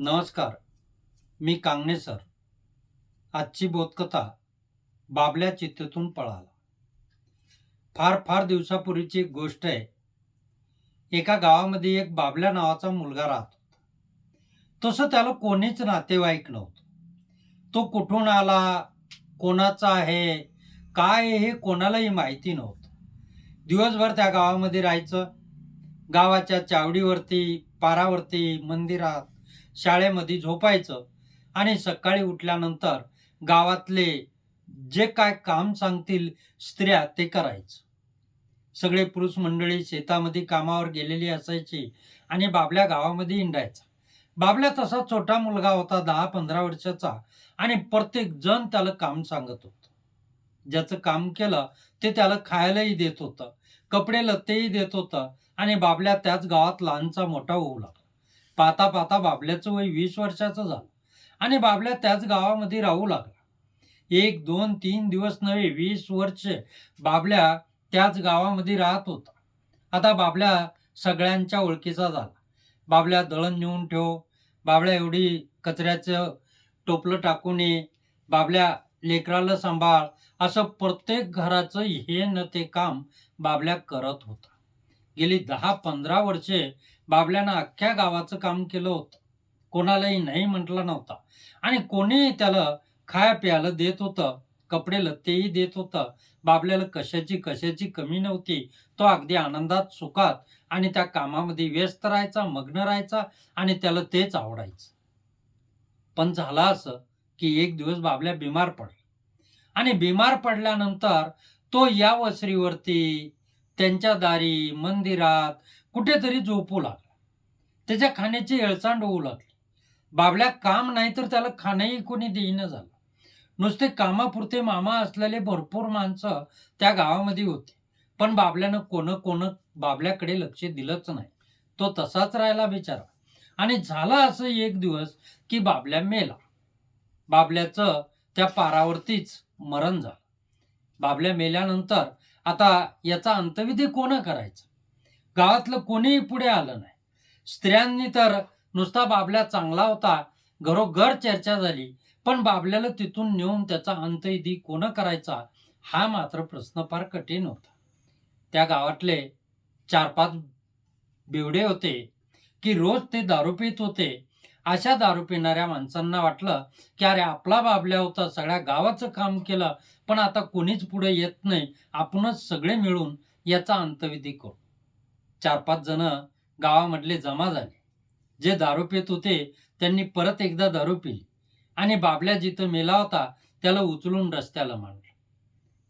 नमस्कार मी कांगणे सर. आजची बोधकथा बाबल्या चित्तेतून पळाला. फार फार दिवसापूर्वीची एक गोष्ट आहे. एका गावामध्ये एक बाबल्या नावाचा मुलगा राहत होता. तसं त्याला कोणीच नातेवाईक नव्हतं. तो कुठून आला कोणाचा आहे काय हे कोणालाही माहिती नव्हतं. दिवसभर त्या गावामध्ये राहायचं. गावाच्या चावडीवरती पारावरती मंदिरात शाळेमध्ये झोपायचं आणि सकाळी उठल्यानंतर गावातले जे काय काम सांगतील स्त्रिया ते करायचं. सगळे पुरुष मंडळी शेतामध्ये कामावर गेलेली असायची आणि बाबल्या गावामध्ये हिंडायचा. बाबल्या तसा छोटा मुलगा होता दहा पंधरा वर्षाचा आणि प्रत्येक जण त्याला काम सांगत होतं. ज्याचं काम केलं ते त्याला खायलाही देत होतं कपडे लत्तेही देत होतं आणि बाबल्या त्याच गावात लहानचा मोठा होऊ लागला. पाहता पाहता बाबल्याचं वय वीस वर्षाचं झालं. आणि बाबल्या त्याच गावामध्ये राहू लागला. एक दोन तीन दिवस नव्हे वीस वर्ष बाबल्या त्याच गावामध्ये राहत होता. आता बाबल्या सगळ्यांच्या ओळखीचा झाला. बाबल्या दळण नेऊन ठेव बाबल्या एवढी कचऱ्याचं टोपलं टाकू नये बाबल्या लेकराला सांभाळ असं प्रत्येक घराचं हे न ते काम बाबल्या करत होता. गेली दहा पंधरा वर्षे बाबल्यानं अख्ख्या गावाचं काम केलं होतं. कोणालाही नाही म्हटलं नव्हता. आणि कोणीही त्याला खाया प्यायला देत होतं कपडे लत्तेही देत होतं. बाबल्याला कशाची कशाची कमी नव्हती. तो अगदी आनंदात सुखात आणि त्या कामामध्ये व्यस्त राहायचा मग्न राहायचा आणि त्याला तेच आवडायचं. पण झालं असं की एक दिवस बाबल्या बिमार पडला. आणि बिमार पडल्यानंतर तो या वसरीवरती त्यांच्या दारी मंदिरात कुठेतरी झोपू लागला. त्याच्या खाण्याची एळचांड होऊ लागली. बाबल्या काम नाही तर त्याला खाणंही कोणी देईन झालं. नुसते कामापुरते मामा असलेले भरपूर माणसं त्या गावामध्ये होते. पण बाबल्यानं कोण कोण बाबल्याकडे लक्ष दिलंच नाही. तो तसाच राहिला बिचारा. आणि झालं असं एक दिवस की बाबल्या मेला. बाबल्याचं त्या पारावरतीच मरण झालं. बाबल्या मेल्यानंतर आता याचा अंतविधी कोण करायचा? गावातलं कोणीही पुढे आलं नाही. स्त्रियांनी तर नुसता बाबल्या चांगला होता घरोघर चर्चा झाली पण बाबल्याला तिथून नेऊन त्याचा अंतविधी कोण करायचा हा मात्र प्रश्न फार कठीण होता. त्या गावातले चार पाच बेवडे होते की रोज ते दारू पित होते अशा दारू पिणाऱ्या माणसांना वाटलं की अरे आपला बाबल्या होता सगळ्या गावाचं काम केलं पण आता कोणीच पुढे येत नाही. आपणच सगळे मिळून याचा अंतविधी करू. चार पाच जण गावामधले जमा झाले. जे दारू पित होते त्यांनी परत एकदा दारू पिली. आणि बाबल्या जिथं मेला होता त्याला उचलून रस्त्याला मांडलं.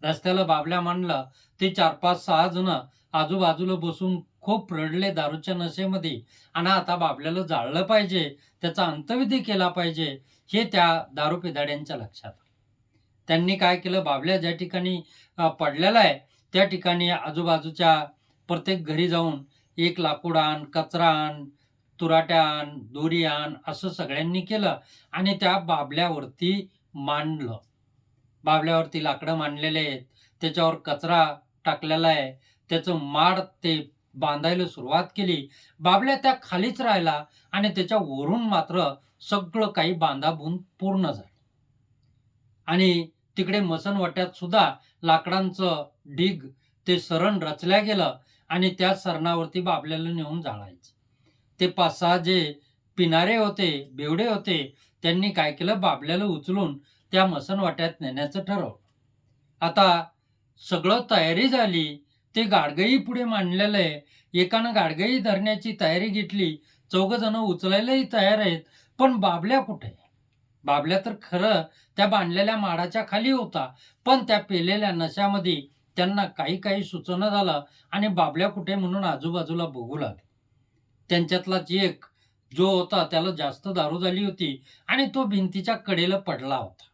रस्त्याला बाबल्या मांडलं. ते चार पाच सहा जण आजूबाजूला बसून खूप रडले दारूच्या नशेमध्ये. आणि आता बाबल्याला जाळलं पाहिजे. त्याचा अंतविधी केला पाहिजे. हे त्या दारू पिधाड्यांच्या लक्षात. त्यांनी काय केलं? बाबल्या ज्या ठिकाणी पडलेला आहे त्या ठिकाणी आजूबाजूच्या प्रत्येक घरी जाऊन एक लाकूड आण कचरा आण तुराट्या आण दोरी आण असं सगळ्यांनी केलं. आणि त्या बाबल्यावरती मांडलं. बाबल्यावरती लाकडं मांडलेले आहेत. त्याच्यावर कचरा टाकलेला आहे. त्याचं माड ते बांधायला सुरुवात केली. बाबल्या त्या खालीच राहिला आणि त्याच्या वरून मात्र सगळं काही बांधाबून पूर्ण झालं. आणि तिकडे मसनवट्यात सुद्धा लाकडांचं ढीग ते सरण रचल्या गेलं आणि त्या सरणावरती बाबल्याला नेऊन जाळायचं ते पाच सहा जे पिणारे होते बेवडे होते त्यांनी काय केलं? बाबल्याला उचलून त्या मसनवाट्यात नेण्याचं ठरवलं. आता सगळं तयारी झाली ते गाडगई पुढे मांडलेलं आहे. एकानं गाडगई धरण्याची तयारी घेतली चौघ जण उचलायलाही तयार आहेत पण बाबल्या कुठे? बाबल्या तर खरं त्या बांधलेल्या माडाच्या खाली होता पण त्या पेलेल्या नशामध्ये त्यांना काही काही सुचवणं झालं आणि बाबल्या कुठे म्हणून आजूबाजूला बघू लागले. त्यांच्यातलाच एक जो होता त्याला जास्त दारू झाली होती आणि तो भिंतीच्या कडेला पडला होता.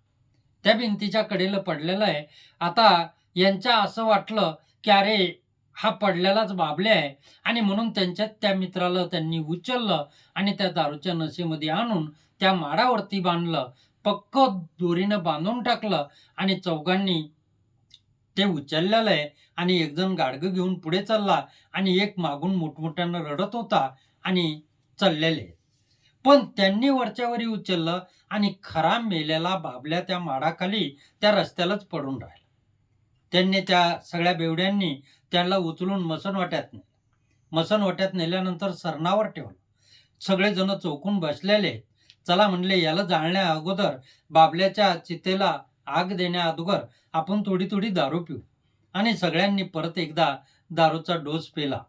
त्या भिंतीच्या कडेला पडलेला आहे. आता यांच्या असं वाटलं की अरे हा पडलेलाच बाबले आहे. आणि म्हणून त्यांच्यात त्या मित्राला त्यांनी उचललं आणि त्या दारूच्या नशेमध्ये आणून त्या माडावरती बांधलं. पक्क दोरीनं बांधून टाकलं आणि चौघांनी ते उचललेलं आहे. आणि एकजण गाडगं घेऊन पुढे चालला आणि एक मागून मोठमोठ्यानं रडत होता आणि चाललेले. पण त्यांनी वरच्यावरी उचललं आणि खरा मेलेला बाबल्या त्या माडाखाली त्या रस्त्यालाच पडून राहिला. त्यांनी त्या सगळ्या बेवड्यांनी त्याला उचलून मसनवाट्यात नेलं. मसनवाट्यात नेल्यानंतर सरणावर ठेवलं. सगळेजण चौकून बसलेले चला म्हणले याला जाळण्या अगोदर बाबल्याच्या चितेला आग देण्या अगोदर आपण थोडी थोडी दारू पिऊ. आणि सगळ्यांनी परत एकदा दारूचा डोस पेला.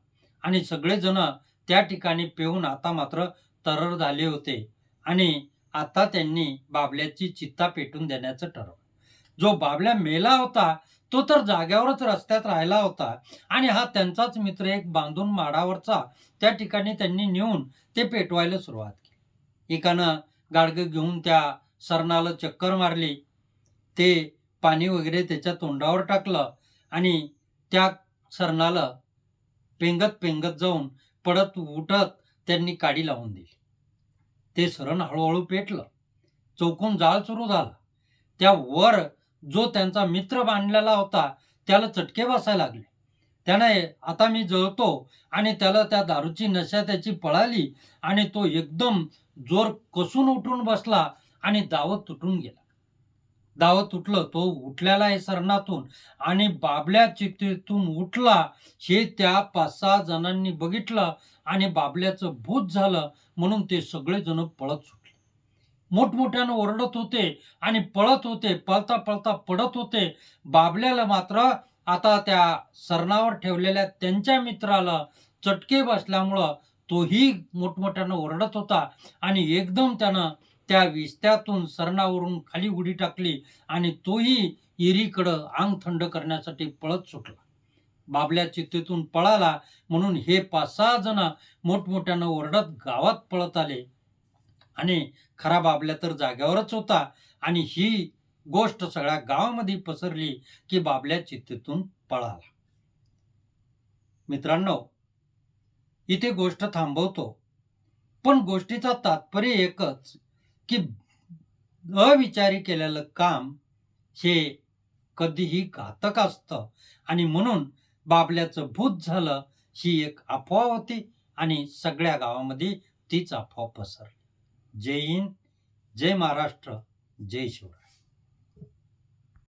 आणि सगळेजण त्या ठिकाणी पिऊन आता मात्र तरर झाले होते आणि आता त्यांनी बाबल्याची चित्ता पेटून देण्याचं ठरवलं. जो बाबल्या मेला होता तो तर जाग्यावरच रस्त्यात राहिला होता आणि हा त्यांचाच मित्र एक बांधून माडावरचा त्या ठिकाणी त्यांनी नेऊन ते पेटवायला सुरुवात केली. एकानं गाडगं घेऊन त्या सरणाला चक्कर मारली ते पाणी वगैरे त्याच्या तोंडावर टाकलं आणि त्या सरणाला पेंगत पेंगत जाऊन पडत उठत त्यांनी काडी लावून दिली. ते सरण हळूहळू पेटलं. चौकून जाळ सुरू झाला. त्या वर जो त्यांचा मित्र बांधलेला होता त्याला चटके बसायला लागले. त्याने आता मी जळतो आणि त्याला त्या दारूची नशा त्याची पळाली आणि तो एकदम जोर कसून उठून बसला आणि दावत तुटून गेला. दावत उठलं तो उठलेला आहे सरणातून आणि बाबल्या चितेतून उठला. हे त्या पाच सहा जणांनी बघितलं आणि बाबल्याचं भूत झालं म्हणून ते सगळेजण पळत सुटले. मोठमोठ्यानं ओरडत होते आणि पळत होते पळता पळता पडत होते. बाबल्याला मात्र आता त्या सरणावर ठेवलेल्या त्यांच्या मित्राला चटके बसल्यामुळं तोही मोठमोठ्यानं ओरडत होता आणि एकदम त्यानं त्या विस्त्यातून सरणावरून खाली उडी टाकली आणि तोही इरीकडं अंग थंड करण्यासाठी पळत सुटला. बाबल्या चित्तेतून पळाला म्हणून हे पाच सहा जण मोठमोठ्यानं ओरडत गावात पळत आले. आणि खरा बाबल्या तर जाग्यावरच होता आणि ही गोष्ट सगळ्या गावामध्ये पसरली की बाबल्या चित्तेतून पळाला. मित्रांनो इथे गोष्ट थांबवतो. पण गोष्टीचा तात्पर्य एकच की अविचारी केलेलं काम हे कधीही घातक असतं. आणि म्हणून बाबल्याचं भूत झालं ही एक अफवा होती आणि सगळ्या गावामध्ये तीच अफवा पसरली. जय हिंद जय महाराष्ट्र जय शिवराय.